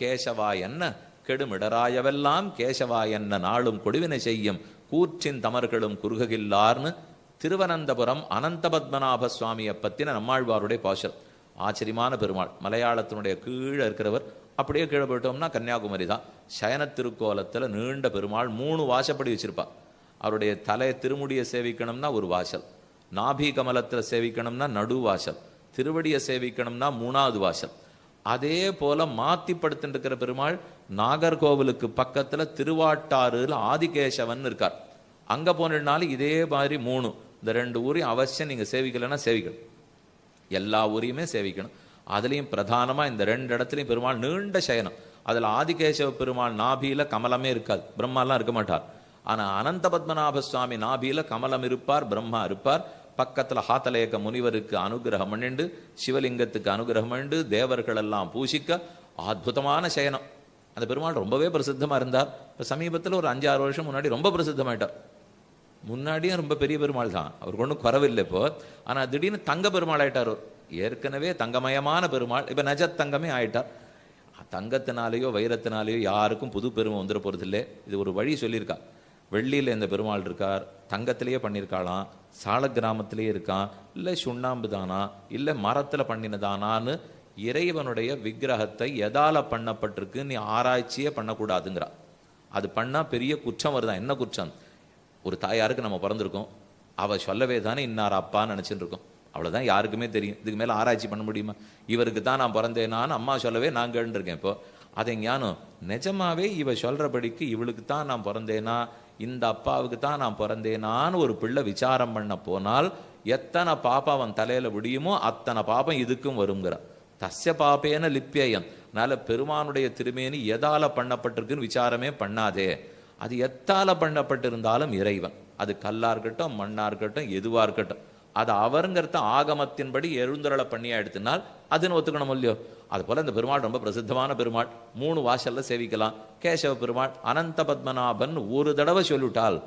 கேசவா என்ன கெடுமிடராயவெல்லாம் கேசவா என்ன நாளும் கொடுவினை செய்யும் கூற்றின் தமர்களும் குறுககில்லார்னு திருவனந்தபுரம் அனந்த பத்மநாப சுவாமியை பற்றின நம்மாழ்வாருடைய பாசல். ஆச்சரியமான பெருமாள். மலையாளத்தினுடைய கீழே இருக்கிறவர். அப்படியே கீழே போயிட்டோம்னா கன்னியாகுமரி தான். சயன திருக்கோலத்தில் நீண்ட பெருமாள். மூணு வாசப்படி வச்சிருப்பா. அவருடைய தலை திருமுடியை சேவிக்கணும்னா ஒரு வாசல். நாபி கமலத்தில் சேவிக்கணும்னா நடு வாசல் திருவடியை சேவிக்கணும்னா மூணாவது வாசல். அதே போல மாத்தி படுத்துட்டு இருக்கிற பெருமாள் நாகர்கோவிலுக்கு பக்கத்துல திருவாட்டாறுல ஆதிகேசவன் இருக்கார். அங்க போனாலும் இதே மாதிரி மூணு. இந்த ரெண்டு ஊரையும் அவசியம் நீங்க சேவிக்கலைன்னா சேவிக்கணும். எல்லா ஊரையுமே சேவிக்கணும். அதுலயும் பிரதானமா இந்த ரெண்டு இடத்துலையும் பெருமாள் நீண்ட சயனம். அதுல ஆதிகேசவ பெருமாள் நாபியில கமலமே இருக்காது. பிரம்மாலாம் இருக்க மாட்டார். ஆனா அனந்த பத்மநாப சுவாமி நாபியில கமலம் இருப்பார் பிரம்மா இருப்பார். பக்கத்தில் ஹாத்தலேக முனிவருக்கு அனுகிரகம் பண்ணிண்டு சிவலிங்கத்துக்கு அனுகிரகம் பண்ணிண்டு தேவர்கள் எல்லாம் பூசிக்க அற்புதமான சயனம். அந்த பெருமாள் ரொம்பவே பிரசித்தமா இருந்தார். இப்போ சமீபத்தில் ஒரு அஞ்சாறு வருஷம் முன்னாடி ரொம்ப பிரசித்தமாயிட்டார். முன்னாடியும் ரொம்ப பெரிய பெருமாள் தான். அவருக்கு ஒன்றும் குறவில்லை இப்போ. ஆனால் திடீர்னு தங்க பெருமாள் ஆயிட்டார் ஏற்கனவே தங்கமயமான பெருமாள். இப்போ நஜ தங்கமே ஆயிட்டார். தங்கத்தினாலேயோ வைரத்தினாலேயோ யாருக்கும் புது பெருமை வந்துட போறதில்லை. இது ஒரு வழி சொல்லியிருக்கா. வெள்ளியில் இந்த பெருமாள் இருக்கார் தங்கத்திலேயே பண்ணியிருக்காளாம் சால கிராமத்திலேயே இருக்கான் இல்லை சுண்ணாம்பு தானா இல்லை மரத்தில் பண்ணினதானான்னு இறைவனுடைய விக்கிரகத்தை எதால பண்ணப்பட்டிருக்கு நீ ஆராய்ச்சியே பண்ணக்கூடாதுங்கிறா. அது பண்ணால் பெரிய குற்றம் வருதான் என்ன குற்றம்? ஒரு தாயாருக்கு நம்ம பிறந்திருக்கோம். அவ சொல்லவே தானே இன்னார் அப்பான்னு நினச்சிட்டு இருக்கோம் அவ்வளோதான் யாருக்குமே தெரியும். இதுக்கு மேலே ஆராய்ச்சி பண்ண முடியுமா? இவருக்கு தான் நான் பிறந்தேனான்னு அம்மா சொல்லவே நான் கேட்டுருக்கேன் இப்போ. அதை ஞானம். நிஜமாவே இவ சொல்கிறபடிக்கு இவளுக்கு தான் நான் பிறந்தேனா? இந்த அப்பாவுக்கு தான் நான் பிறந்தேனான்னு ஒரு பிள்ளை விசாரம் பண்ண போனால் எத்தனை பாப்பம் அவன் தலையில விடியுமோ அத்தனை பாப்பம் இதுக்கும் வருங்கிறான் தஸ்ய பாப்பேன லிப்பியம் அதனால் பெருமானுடைய திருமேனி எதால பண்ணப்பட்டிருக்குன்னு விசாரமே பண்ணாதே. அது எத்தால பண்ணப்பட்டிருந்தாலும் இறைவன். அது கல்லா இருக்கட்டும் மண்ணா இருக்கட்டும் எதுவா இருக்கட்டும். அது அவருங்கிறத ஆகமத்தின்படி எழுந்தருளை பண்ணியா எடுத்தினால் அதுன்னு ஒத்துக்கணும் இல்லையோ? அது போல இந்த பெருமாள் ரொம்ப பிரசித்தமான பெருமாள். மூணு வாசல்ல சேவிக்கலாம். கேசவ பெருமாள் அனந்த பத்மநாபன் ஒரு தடவை சொல்லிவிட்டால்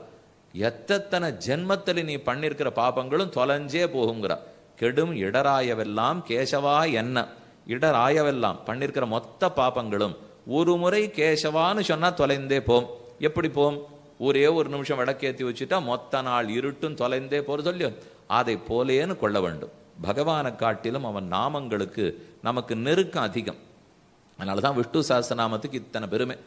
எத்தனை ஜென்மத்தில் நீ பண்ணிருக்கிற பாபங்களும் தொலைஞ்சே போகுங்கிற கெடும் இடராயவெல்லாம் கேசவா என்ன? இடராயவெல்லாம் பண்ணியிருக்கிற மொத்த பாபங்களும் ஒரு முறை கேசவான்னு சொன்னா தொலைந்தே போம். எப்படி போம்? ஒரே ஒரு நிமிஷம் விளக்கேற்றி வச்சுட்டா மொத்த நாள் இருட்டும் தொலைந்தே போறது சொல்லியோ அதை போலேன்னு கொள்ள வேண்டும். பகவானை காட்டிலும் அவன் நாமங்களுக்கு நமக்கு நெருக்கம் அதிகம். அதனாலதான் விஷ்ணு சாஸ்திரநாமத்துக்கு இத்தனை பெருமை.